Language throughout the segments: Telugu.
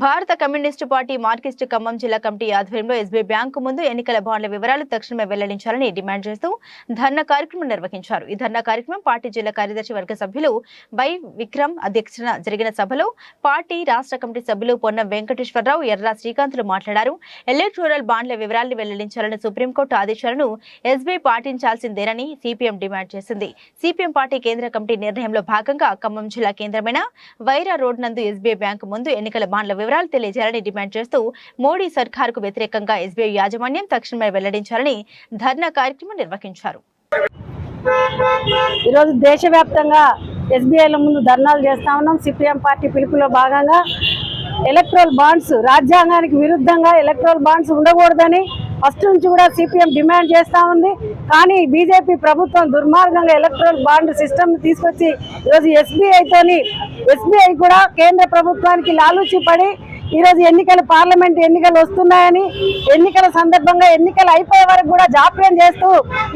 భారత కమ్యూనిస్టు పార్టీ మార్కిస్టు ఖమ్మం జిల్లా కమిటీ ఆధ్వర్యంలో ఎస్బీఐ బ్యాంకు ముందు ఎన్నికల బాండ్ల వివరాలు తక్షణమే వెల్లడించాలని డిమాండ్ చేస్తూ ధర్నా కార్యక్రమం నిర్వహించారు. ఈ ధర్నా కార్యక్రమం పార్టీ జిల్లా కార్యదర్శి వర్గ సభ్యులు బై విక్రమ్ అధ్యక్షతన జరిగిన సభలో పార్టీ రాష్ట్ర కమిటీ సభ్యులు పొన్నం వెంకటేశ్వరరావు ఎర్రా శ్రీకాంత్లు మాట్లాడారు. ఎలక్టోరల్ బాండ్ల వివరాలను వెల్లడించాలని సుప్రీంకోర్టు ఆదేశాలను ఎస్బీఐ పాటించాల్సిందేనని సిపిఎం డిమాండ్ చేసింది. సిపిఎం పార్టీ కేంద్ర కమిటీ నిర్ణయంలో భాగంగా ఖమ్మం జిల్లా కేంద్రమైన వైరా రోడ్ నందు ఎస్బీఐ బ్యాంకు ముందు ఎన్నికల బాండ్ల వివరాలు తెలియజేయాలని డిమాండ్ చేస్తూ మోడీ సర్కార్కు వ్యతిరేకంగా ఎస్బీఐ యాజమాన్యం తక్షణమే వెల్లడించాలని ధర్నా కార్యక్రమం నిర్వహించారు. ఈరోజు దేశవ్యాప్తంగా ఎస్బీఐల ముందు ధర్నాలు చేస్తా ఉన్నాం. సిపిఎం పార్టీ పిలుపులో భాగంగా ఎలక్ట్రల్ బాండ్స్ రాజ్యాంగానికి విరుద్ధంగా ఎలక్ట్రల్ బాండ్స్ ఉండకూడదని ఫస్ట్ నుంచి కూడా సిపిఎం డిమాండ్ చేస్తూ ఉంది. కానీ బీజేపీ ప్రభుత్వం దుర్మార్గంగా ఎలక్ట్రల్ బాండ్ సిస్టమ్ తీసుకొచ్చి ఈరోజు ఎస్బీఐతోని ఎస్బీఐ కూడా కేంద్ర ప్రభుత్వానికి లాలూచి పడి ఈరోజు ఎన్నికలు పార్లమెంట్ ఎన్నికలు వస్తున్నాయని ఎన్నికల సందర్భంగా ఎన్నికలు అయిపోయే వరకు కూడా జాప్యం చేస్తూ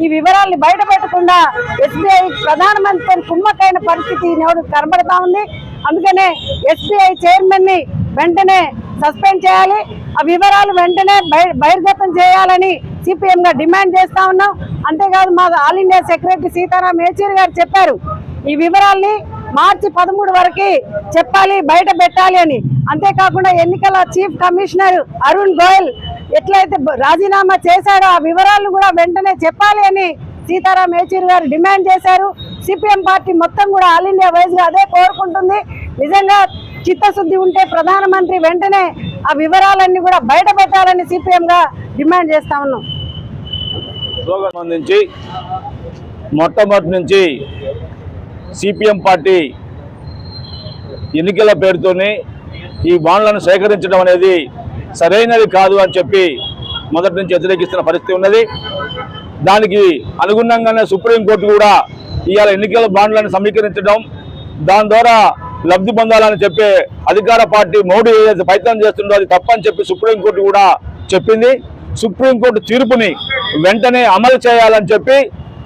ఈ వివరాల్ని బయటపెట్టకుండా ఎస్బీఐ ప్రధానమంత్రి కుమ్మకైన పరిస్థితి నేడు కనబడతా ఉంది. అందుకనే ఎస్బీఐ చైర్మన్ని వెంటనే సస్పెండ్ చేయాలి. ఆ వివరాలు వెంటనే బహిర్గతం చేయాలని సిపిఎం డిమాండ్ చేస్తా ఉన్నాం. అంతేకాదు మా all India secretary Sitaram Yechury garu చెప్పారు ఈ వివరాల్ని మార్చి పదమూడు వరకు చెప్పాలి బయట పెట్టాలి అని. అంతేకాకుండా ఎన్నికల చీఫ్ కమిషనర్ అరుణ్ గోయల్ ఎట్లయితే రాజీనామా చేశాడో ఆ వివరాలను కూడా వెంటనే చెప్పాలి అని సీతారాం యేచూరి గారు డిమాండ్ చేశారు. సిపిఎం పార్టీ మొత్తం కూడా ఆల్ ఇండియా వైజ్గా అదే కోరుకుంటుంది. నిజంగా చిత్తశుద్ధి ఉంటే ప్రధానమంత్రి వెంటనే ఆ వివరాలన్నీ కూడా బయటపెట్టాలని సిపిఎం గా డిమాండ్ చేస్తా ఉన్నాం. సంబంధించి మొట్టమొదటి నుంచి సిపిఎం పార్టీ ఎన్నికల పేరుతోనే ఈ బాండ్లను సేకరించడం అనేది సరైనది కాదు అని చెప్పి మొదటి నుంచి వ్యతిరేకిస్తున్న పరిస్థితి ఉన్నది. దానికి అనుగుణంగానే సుప్రీంకోర్టు కూడా ఇవాళ ఎన్నికల బాండ్లను సమీకరించడం దాని ద్వారా లబ్ధి పొందాలని చెప్పే అధికార పార్టీ మోడీ ఏదైతే ప్రయత్నం చేస్తుందో అది తప్పని చెప్పి సుప్రీంకోర్టు కూడా చెప్పింది. సుప్రీంకోర్టు తీర్పుని వెంటనే అమలు చేయాలని చెప్పి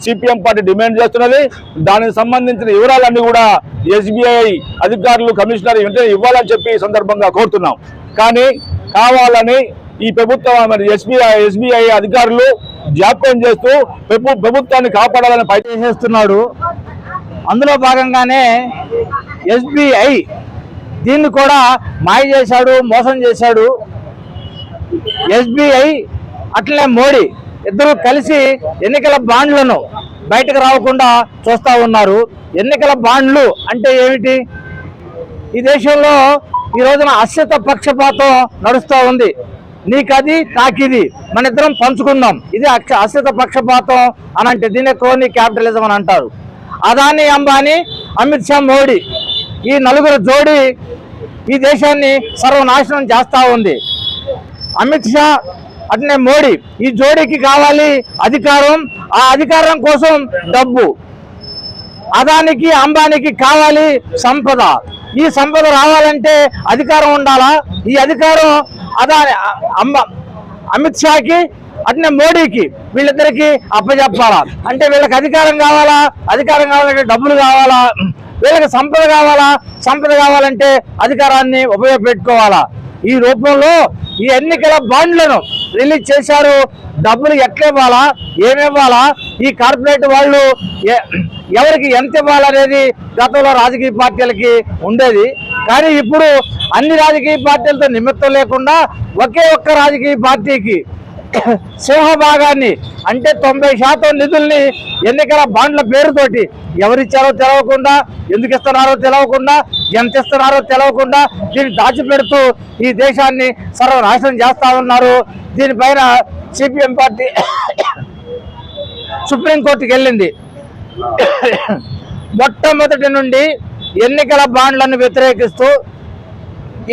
సిపిఎం పార్టీ డిమాండ్ చేస్తున్నది. దానికి సంబంధించిన వివరాలన్నీ కూడా ఎస్బీఐ అధికారులు కమిషనర్ వెంటనే ఇవ్వాలని చెప్పి సందర్భంగా కోరుతున్నాం. కానీ కావాలని ఈ ప్రభుత్వం మరి ఎస్బీఐ ఎస్బీఐ అధికారులు జాప్యం చేస్తూ ప్రభు ప్రభుత్వాన్ని కాపాడాలని ప్రయత్నం చేస్తున్నాడు. అందులో భాగంగానే ఎస్బీఐ దీన్ని కూడా మాయ చేశాడు మోసం చేశాడు. ఎస్బీఐ అట్లనే మోడీ ఇద్దరు కలిసి ఎన్నికల బాండ్లను బయటకు రాకుండా చూస్తూ ఉన్నారు. ఎన్నికల బాండ్లు అంటే ఏమిటి? ఈ దేశంలో ఈ రోజున అశ్యత పక్షపాతం నడుస్తూ ఉంది. నీకది నాకిది. మన ఇద్దరం పంచుకుందాం ఇది అక్ష పక్షపాతం అని అంటే దీన్ని క్యాపిటలిజం అని అంటారు. అదాని అంబానీ అమిత్ షా మోడీ ఈ నలుగురు జోడి ఈ దేశాన్ని సర్వనాశనం చేస్తా ఉంది. అమిత్ షా అట్నే మోడీ ఈ జోడీకి కావాలి అధికారం ఆ అధికారం కోసం డబ్బు. అదానికి అంబానికి కావాలి సంపద. ఈ సంపద రావాలంటే అధికారం ఉండాలా? ఈ అధికారం అదాని అంబ అమిత్ షాకి అట్నే మోడీకి వీళ్ళిద్దరికి అప్పచెప్పాలా అంటే వీళ్ళకి అధికారం కావాలా? అధికారం కావాలంటే డబ్బులు కావాలా? వీళ్ళకి సంపద కావాలా? సంపద కావాలంటే అధికారాన్ని ఉపయోగపెట్టుకోవాలా? ఈ రూపంలో ఈ ఎన్నికల బాండ్లను రిలీజ్ చేశారు. డబ్బులు ఎట్లా ఇవ్వాలా ఈ కార్పొరేట్ వాళ్ళు ఎ- ఎవరికి ఎంత ఇవ్వాలనేది గతంలో రాజకీయ పార్టీలకి ఉండేది. కానీ ఇప్పుడు అన్ని రాజకీయ పార్టీలతో నిమిత్తం లేకుండా ఒకే ఒక్క రాజకీయ పార్టీకి సింహభాగాన్ని అంటే తొంభై శాతం నిధుల్ని ఎన్నికల బాండ్ల పేరుతోటి ఎవరిచ్చారో తెలవకుండా ఎందుకు ఇస్తున్నారో తెలవకుండా ఎంత ఇస్తున్నారో తెలవకుండా దీన్ని దాచిపెడుతూ ఈ దేశాన్ని సర్వనాశనం చేస్తా ఉన్నారు. దీనిపైన సిపిఎం పార్టీ సుప్రీంకోర్టుకి వెళ్ళింది. మొట్టమొదటి నుండి ఎన్నికల బాండ్లను వ్యతిరేకిస్తూ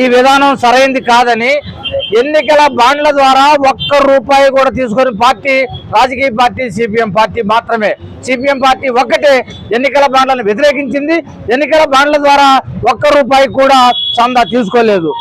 ఈ విధానం సరైంది కాదని ఎన్నికల బాండ్ల ద్వారా ఒక్క రూపాయి కూడా తీసుకొని పార్టీ రాజకీయ పార్టీ సిపిఎం పార్టీ మాత్రమే. సిపిఎం పార్టీ ఒక్కటే ఎన్నికల బాండ్లను వ్యతిరేకించింది. ఎన్నికల బాండ్ల ద్వారా ఒక్క రూపాయి కూడా చందా తీసుకోలేదు.